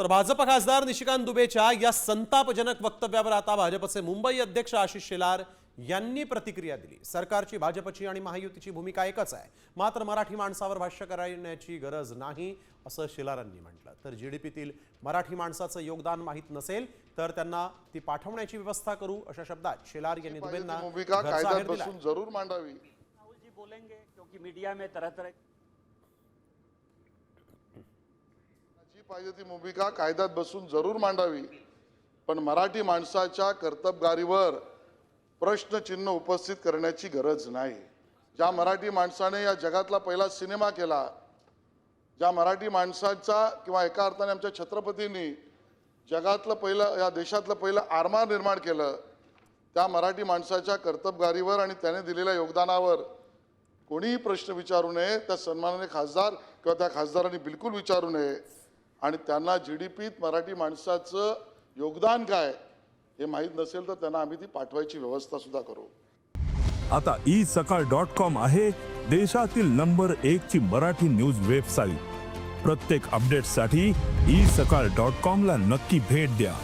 तर भाजप खासदार निशिकांत दुबेच्या या संतापजनक वक्तव्यावर आता भाजपचे मुंबई अध्यक्ष आशिष शेलार यांनी प्रतिक्रिया दिली. सरकारची भाजपची आणि महायुतीची भूमिका एकच आहे. मात्र मराठी माणसावर भाष्य करण्याची गरज नाही असं शेलारांनी म्हटलं. तर जीडीपीतील मराठी माणसाचं योगदान माहीत नसेल तर त्यांना ती पाठवण्याची व्यवस्था करू अशा शब्दात शेलार यांनी दुबेंना जरूर मांडावी. जी बोलेंगे क्योंकि मीडिया में तरह तरह पाहिजे ती भूमिका कायद्यात बसून जरूर मांडावी. पण मराठी माणसाच्या कर्तबगारीवर प्रश्नचिन्ह उपस्थित करण्याची गरज नाही. ज्या मराठी माणसाने या जगातला पहिला सिनेमा केला ज्या मराठी माणसाचा किंवा एका अर्थाने आमच्या छत्रपतींनी जगातलं पहिलं या देशातलं पहिलं आरमार निर्माण केलं त्या मराठी माणसाच्या कर्तबगारीवर आणि त्याने दिलेल्या योगदानावर कोणीही प्रश्न विचारू नये त्या सन्मानाने खासदार किंवा त्या खासदारांनी बिलकुल विचारू नये. आणि त्यांना जी डी पीत मराठी माणसाचं योगदान काय हे माहीत नसेल तर त्यांना आम्ही ती पाठवायची व्यवस्था सुद्धा करू. आता ई सकाळ डॉट कॉम आहे देशातील नंबर एक ची मराठी न्यूज वेबसाईट. प्रत्येक अपडेटसाठी ई सकाळ डॉट कॉम ला नक्की भेट द्या.